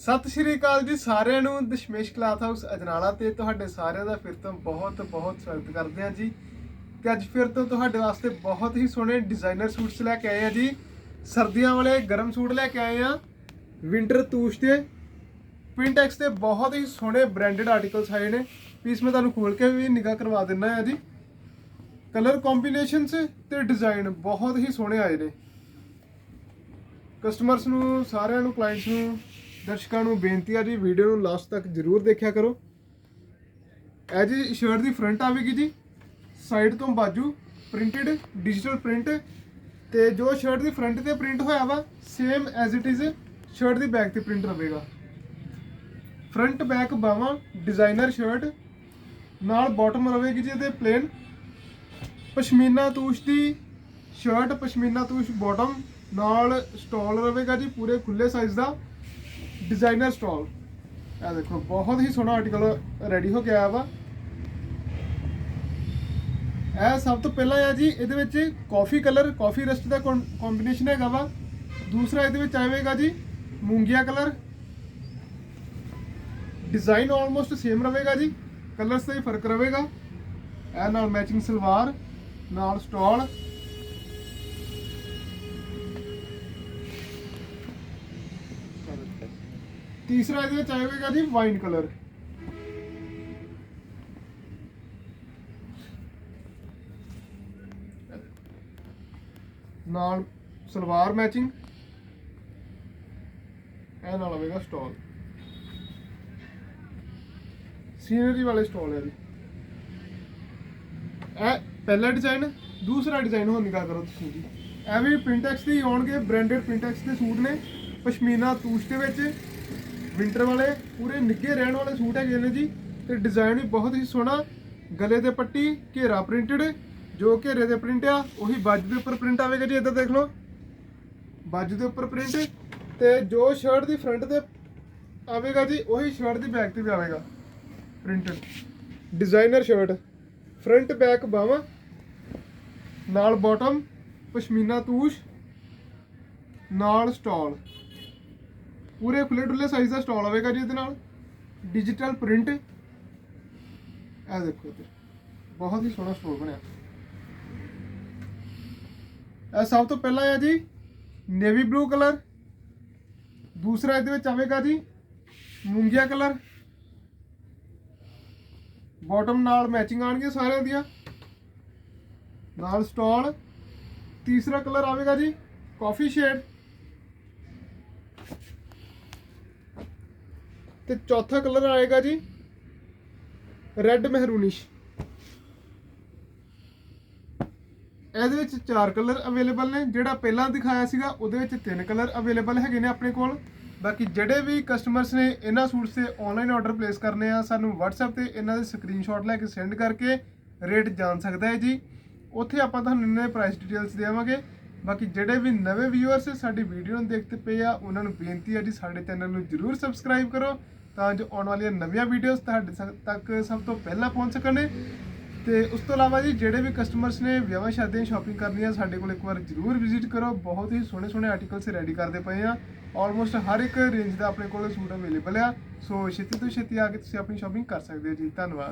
ਸਤਿ ਸ਼੍ਰੀ ਅਕਾਲ ਜੀ ਸਾਰਿਆਂ ਨੂੰ, ਦਸ਼ਮੇਸ਼ ਕਲਾਥ ਹਾਊਸ ਅਜਨਾਲਾ ਤੇ ਤੁਹਾਡੇ ਸਾਰਿਆਂ ਦਾ ਫਿਰ ਤੋਂ ਬਹੁਤ ਬਹੁਤ ਸਵਾਗਤ ਕਰਦੇ ਹਾਂ ਜੀ। ਕਿ ਅੱਜ ਫਿਰ ਤੋਂ ਤੁਹਾਡੇ ਵਾਸਤੇ ਬਹੁਤ ਹੀ ਸੋਹਣੇ ਡਿਜ਼ਾਈਨਰ ਸੂਟਸ ਲੈ ਕੇ ਆਏ ਹਾਂ ਜੀ। ਸਰਦੀਆਂ ਵਾਲੇ ਗਰਮ ਸੂਟ ਲੈ ਕੇ ਆਏ ਹਾਂ ਵਿੰਟਰ ਤੂਸ਼ ਦੇ ਪਿੰਟੈਕਸ ਤੇ ਬਹੁਤ ਹੀ ਸੋਹਣੇ ਬ੍ਰਾਂਡਡ ਆਰਟੀਕਲਸ ਆਏ ਨੇ। ਪੀਸ ਮੈਂ ਤੁਹਾਨੂੰ ਖੋਲ ਕੇ ਵੀ ਨਿਗਾਹ ਕਰਵਾ ਦਿੰਦਾ ਹਾਂ ਜੀ। ਕਲਰ ਕੰਬੀਨੇਸ਼ਨਸ ਤੇ ਡਿਜ਼ਾਈਨ ਬਹੁਤ ਹੀ ਸੋਹਣੇ ਆਏ ਨੇ। ਕਸਟਮਰਸ ਨੂੰ, ਸਾਰਿਆਂ ਨੂੰ ਕਲਾਇੰਟਸ ਨੂੰ ਦਰਸ਼ਕਾਂ ਨੂੰ ਬੇਨਤੀ ਆ ਜੀ ਵੀਡੀਓ ਨੂੰ ਲਾਸਟ ਤੱਕ ਜਰੂਰ ਦੇਖਿਆ ਕਰੋ। ਇਹ ਜੀ ਸ਼ਰਟ ਦੀ ਫਰੰਟ ਆਵੇਗੀ ਜੀ। ਸਾਈਡ ਤੋਂ ਬਾਜੂ ਪ੍ਰਿੰਟਡ ਡਿਜੀਟਲ ਪ੍ਰਿੰਟ ਤੇ ਜੋ ਸ਼ਰਟ ਦੀ ਫਰੰਟ ਤੇ ਪ੍ਰਿੰਟ ਹੋਇਆ ਵਾ same as it is shirt the back ਤੇ ਪ੍ਰਿੰਟ ਰਹੇਗਾ। ਫਰੰਟ ਬੈਕ ਬਾਵਾਂ ਡਿਜ਼ਾਈਨਰ ਸ਼ਰਟ ਨਾਲ ਬਾਟਮ ਰਹੇਗੀ ਜੀ ਇਹਦੇ ਪਲੇਨ ਪਸ਼ਮੀਨਾ ਤੂਸ਼ ਦੀ ਸ਼ਰਟ ਪਸ਼ਮੀਨਾ ਤੂਸ਼ ਬਾਟਮ ਨਾਲ ਸਟਾਲ ਰਹੇਗਾ ਜੀ ਪੂਰੇ ਖੁੱਲੇ ਸਾਈਜ਼ ਦਾ। ਡਿਜ਼ਾਈਨਰ ਸਟਾਲ ਇਹ ਦੇਖੋ, ਬਹੁਤ ਹੀ ਸੋਹਣਾ ਆਰਟੀਕਲ ਰੈਡੀ ਹੋ ਕੇ ਆਇਆ ਵਾ। ਇਹ ਸਭ ਤੋਂ ਪਹਿਲਾਂ ਆ ਜੀ, ਇਹਦੇ ਵਿੱਚ ਕਾਫੀ ਕਲਰ ਕਾਫੀ ਰਸਟ ਦਾ ਕੰਬੀਨੇਸ਼ਨ ਹੈਗਾ ਵਾ। ਦੂਸਰਾ ਇਹਦੇ ਵਿੱਚ ਆਵੇਗਾ ਜੀ, ਮੂੰਗੀਆ ਕਲਰ ਡਿਜ਼ਾਈਨ ਆਲਮੋਸਟ ਸੇਮ ਰਹੇਗਾ ਜੀ ਕਲਰਸ ਦਾ ਹੀ ਫ਼ਰਕ ਰਹੇਗਾ। ਇਹ ਨਾਲ ਮੈਚਿੰਗ ਸਲਵਾਰ, ਨਾਲ ਸਟਾਲ ਤੀਸਰਾ ਇਹਦੇ ਵਿੱਚ ਆਏਗਾ ਜੀ ਵਾਈਨ ਕਲਰ। ਨਾਲ ਸਲਵਾਰ ਮੈਚਿੰਗ ਇਹ ਨਾਲ ਆਵੇਗਾ ਸਟਾਲ ਸੀਨਰੀ ਵਾਲੇ ਸਟਾਲ ਹੈ ਜੀ। ਇਹ ਪਹਿਲਾ ਡਿਜ਼ਾਈਨ ਦੂਸਰਾ ਡਿਜ਼ਾਈਨ ਹੋਣ ਦੀ ਗੱਲ ਕਰੋ ਤੁਸੀਂ ਜੀ। ਇਹ ਵੀ ਪ੍ਰਿੰਟੈਕਸ ਦੇ ਆਉਣਗੇ ਬ੍ਰਾਂਡਡ ਪ੍ਰਿੰਟੈਕਸ ਦੇ ਸੂਟ ਨੇ, ਪਸ਼ਮੀਨਾ ਤੂਸ਼ ਦੇ ਵਿੱਚ। ਵਿੰਟਰ ਵਾਲੇ ਪੂਰੇ ਨਿੱਘੇ ਰਹਿਣ ਵਾਲੇ ਸੂਟ ਹੈਗੇ ਨੇ ਜੀ ਤੇ ਡਿਜ਼ਾਈਨ ਵੀ ਬਹੁਤ ਹੀ ਸੋਹਣਾ, ਗਲੇ ਤੇ ਪੱਟੀ, ਘੇਰਾ ਪ੍ਰਿੰਟਡ ਜੋ ਘੇਰੇ ਤੇ ਪ੍ਰਿੰਟ ਆ, ਉਹੀ ਬਾਜੂ ਦੇ ਉੱਪਰ ਪ੍ਰਿੰਟ ਆਵੇਗਾ ਜੀ, ਇੱਧਰ ਦੇਖ ਲਓ। ਬਾਜੂ ਦੇ ਉੱਪਰ ਪ੍ਰਿੰਟ ਤੇ ਜੋ ਸ਼ਰਟ ਦੀ ਫਰੰਟ ਤੇ ਆਵੇਗਾ ਜੀ, ਉਹੀ ਸ਼ਰਟ ਦੀ ਬੈਕ ਤੇ ਵੀ ਆਵੇਗਾ printed designer shirt front back ਬਾਹਾਂ ਨਾਲ ਬਾਟਮ ਪਸ਼ਮੀਨਾ ਤੂਸ਼, ਨਾਲ ਸਟਾਲ ਪੂਰੇ ਖੁੱਲੇ ਡੁੱਲੇ ਸਾਈਜ਼ ਦਾ ਸਟਾਲ ਆਵੇਗਾ ਜੀ ਇਹਦੇ ਨਾਲ ਡਿਜੀਟਲ ਪ੍ਰਿੰਟ ਇਹ ਦੇਖੋ ਇੱਧਰ ਬਹੁਤ ਹੀ ਸੋਹਣਾ ਸਟੋਰ ਬਣਿਆ। ਇਹ ਸਭ ਤੋਂ ਪਹਿਲਾਂ ਹੈ ਜੀ ਨੇਵੀ ਬਲੂ ਕਲਰ ਦੂਸਰਾ ਇਹਦੇ ਵਿੱਚ ਆਵੇਗਾ ਜੀ ਮੂੰਗੀਆ ਕਲਰ ਬਾਟਮ ਨਾਲ ਮੈਚਿੰਗ ਆਣਗੇ ਸਾਰਿਆਂ ਦੀਆਂ। ਨਾਲ ਸਟਾਲ ਤੀਸਰਾ ਕਲਰ ਆਵੇਗਾ ਜੀ ਕਾਫੀ ਸ਼ੇਡ ਤੇ ਚੌਥਾ ਕਲਰ ਆਏਗਾ ਜੀ ਰੈੱਡ ਮਹਿਰੂਨਿਸ਼। ਇਹਦੇ ਵਿੱਚ ਚਾਰ ਕਲਰ ਅਵੇਲੇਬਲ ਨੇ, ਜਿਹੜਾ ਪਹਿਲਾਂ ਦਿਖਾਇਆ ਸੀਗਾ, ਉਹਦੇ ਵਿੱਚ ਤਿੰਨ ਕਲਰ ਅਵੇਲੇਬਲ ਹੈਗੇ ਨੇ ਆਪਣੇ ਕੋਲ। ਬਾਕੀ ਜਿਹੜੇ ਵੀ ਕਸਟਮਰਸ ਨੇ, ਇਹਨਾਂ ਸੂਟਸ ਤੇ ਆਨਲਾਈਨ ਆਰਡਰ ਪਲੇਸ ਕਰਨੇ ਆ, ਸਾਨੂੰ WhatsApp ਤੇ ਇਹਨਾਂ ਦੇ ਸਕਰੀਨਸ਼ਾਟ ਲੈ ਕੇ ਸੈਂਡ ਕਰਕੇ ਰੇਟ ਜਾਣ ਸਕਦਾ ਹੈ ਜੀ। ਉੱਥੇ ਆਪਾਂ ਤੁਹਾਨੂੰ ਇਹਨਾਂ ਦੇ ਪ੍ਰਾਈਸ ਡਿਟੇਲਸ ਦੇਵਾਂਗੇ। ਬਾਕੀ ਜਿਹੜੇ ਵੀ ਨਵੇਂ ਵਿਊਅਰਸ ਸਾਡੀ ਵੀਡੀਓ ਨੂੰ ਦੇਖਦੇ ਪਏ ਆ, ਉਹਨਾਂ ਨੂੰ ਬੇਨਤੀ ਹੈ ਜੀ, ਸਾਡੇ ਚੈਨਲ ਨੂੰ ਜਰੂਰ ਸਬਸਕ੍ਰਾਈਬ ਕਰੋ। ਤਾਂ ਜੋ ਆਉਣ ਵਾਲੀਆਂ ਨਵੀਆਂ ਵੀਡੀਓਜ਼ ਤੁਹਾਡੇ ਸ- ਤੱਕ ਸਭ ਤੋਂ ਪਹਿਲਾਂ ਪਹੁੰਚ ਸਕਣ ਤੇ ਉਸ ਤੋਂ ਇਲਾਵਾ ਜੀ, ਜਿਹੜੇ ਵੀ ਕਸਟਮਰਸ ਨੇ ਵਿਆਹਾਂ ਸ਼ਾਦੀਆਂ ਸ਼ਾਪਿੰਗ ਕਰਨੀ ਆ ਸਾਡੇ ਕੋਲ ਇੱਕ ਵਾਰ ਜਰੂਰ ਵਿਜ਼ਿਟ ਕਰੋ। ਬਹੁਤ ਹੀ ਸੋਹਣੇ ਸੋਹਣੇ ਆਰਟੀਕਲਸ ਰੈਡੀ ਕਰਦੇ ਪਏ ਆ। ਆਲਮੋਸਟ ਹਰ ਇੱਕ ਰੇਂਜ ਦਾ ਆਪਣੇ ਕੋਲ ਸੂਟ ਅਵੇਲੇਬਲ ਆ। ਸੋ ਛੇਤੀ ਤੋਂ ਛੇਤੀ ਆ ਕੇ ਤੁਸੀਂ ਆਪਣੀ ਸ਼ਾਪਿੰਗ ਕਰ ਸਕਦੇ ਹੋ ਜੀ। ਧੰਨਵਾਦ।